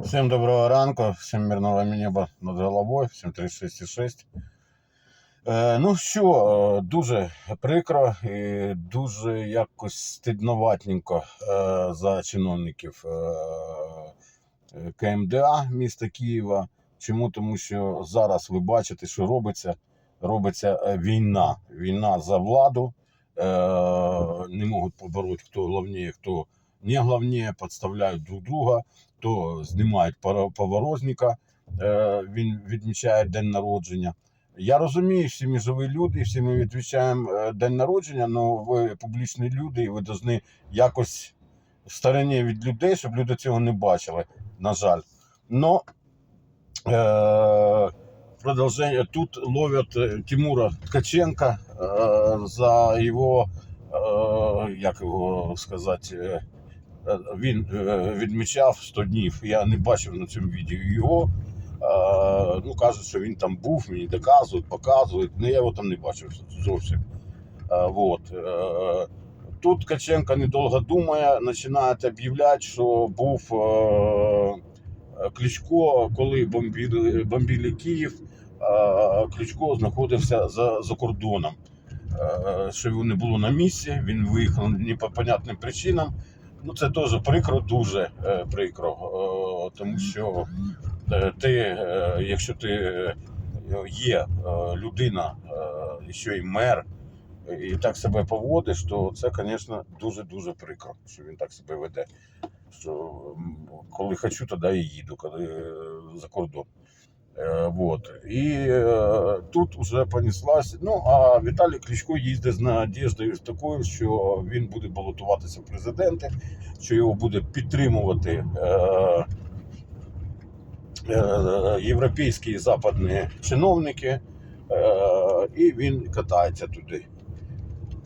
Всім доброго ранку, всім мирного неба над головою, всім 36,6. Е, ну що, е, дуже прикро і дуже якось стидноватненько е, за чиновників е, КМДА міста Києва. Чому? Тому що зараз ви бачите, що робиться. Робиться е, війна. Війна за владу. Е, не можуть побороти, хто головніше, хто не головніше, підставляють друг друга то знімають поворозника, е, він відмічає день народження. Я розумію, всі ми живі люди, всі ми відмічаємо е, день народження, але ви публічні люди, і ви повинні якось в стороні від людей, щоб люди цього не бачили, на жаль. Но е, продовження тут ловлять е, Тимура Ткаченка е, за його, е, як його сказати, Е, він е, відмічав 100 днів. Я не бачив на цьому відео його. Е, Ну, кажуть, що він там був, мені доказують, показують. Ну, я його там не бачив зовсім. Е, Вот. Е, Тут Ткаченко недовго думає, починає об'являти, що був е, Кличко, коли бомбили, бомбили Київ, е, Кличко знаходився за, за кордоном. Е, Що його не було на місці, він виїхав не по понятним причинам. Ну, це теж прикро, дуже е, прикро, е, тому що е, ти, якщо ти є людина, ще й мер, і так себе поводиш, то це, звісно, дуже-дуже прикро, що він так себе веде. Що коли хочу, тоді і їду, коли за кордон. Е, Вот. І е, тут вже понеслась. Ну, а Віталій Кличко їздить з надіждою такою, що він буде балотуватися в президенти, що його буде підтримувати е, європейські і западні чиновники, і він катається туди,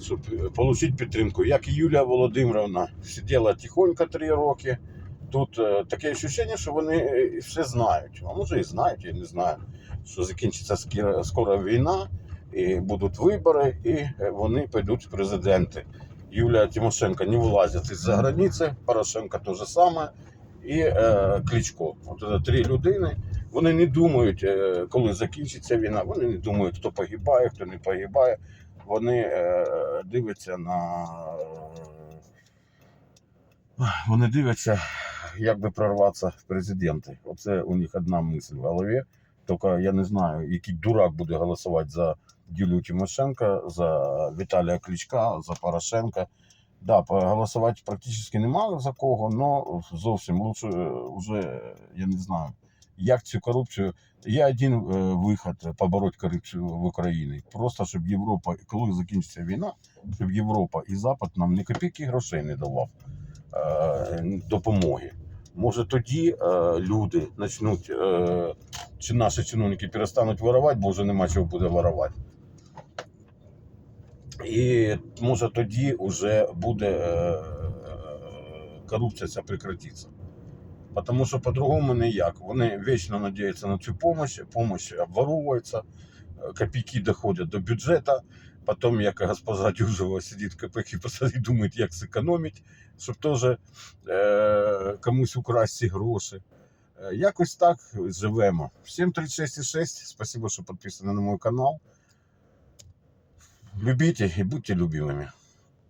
щоб отримати підтримку. Як і Юлія Володимировна сиділа тихонько три роки. Тут е, таке відчуття, що вони е, все знають. А може і знають, я не знаю, що закінчиться скоро, війна, і будуть вибори, і е, вони підуть в президенти. Юлія Тимошенко не вилазить із-за границі, Порошенко те же саме, і е, Кличко. От три людини. Вони не думають, е, коли закінчиться війна, вони не думають, хто погибає, хто не погибає. Вони е, дивляться на. Вони дивляться, як би прорватися в президенти. Оце у них одна мисль в голові. Тільки я не знаю, який дурак буде голосувати за Юлію Тимошенко, за Віталія Кличка, за Порошенка. Да, голосувати практично немає за кого, але зовсім лучше е, вже, я не знаю, як цю корупцію. Є один е, вихід побороти корупцію в Україні. Просто щоб Європа, коли закінчиться війна, щоб Європа і Запад нам ні копійки грошей не давав е, допомоги. Може тоді е, люди почнуть, е, чи наші чиновники перестануть воровати, бо вже нема чого буде воровати. І може тоді вже буде е, корупція ця прекратиться. Тому що по-другому ніяк. Вони вічно надіються на цю допомогу, допомога обворовується, е, копійки доходять до бюджету. Потім, як Дюжева сидить в посаді, думає, як зекономити, щоб теж е, комусь украсти ці гроші. Е, якось так живемо. Всім 36,6. Спасибо, що підписані на мій канал. Любіть і будьте любимими.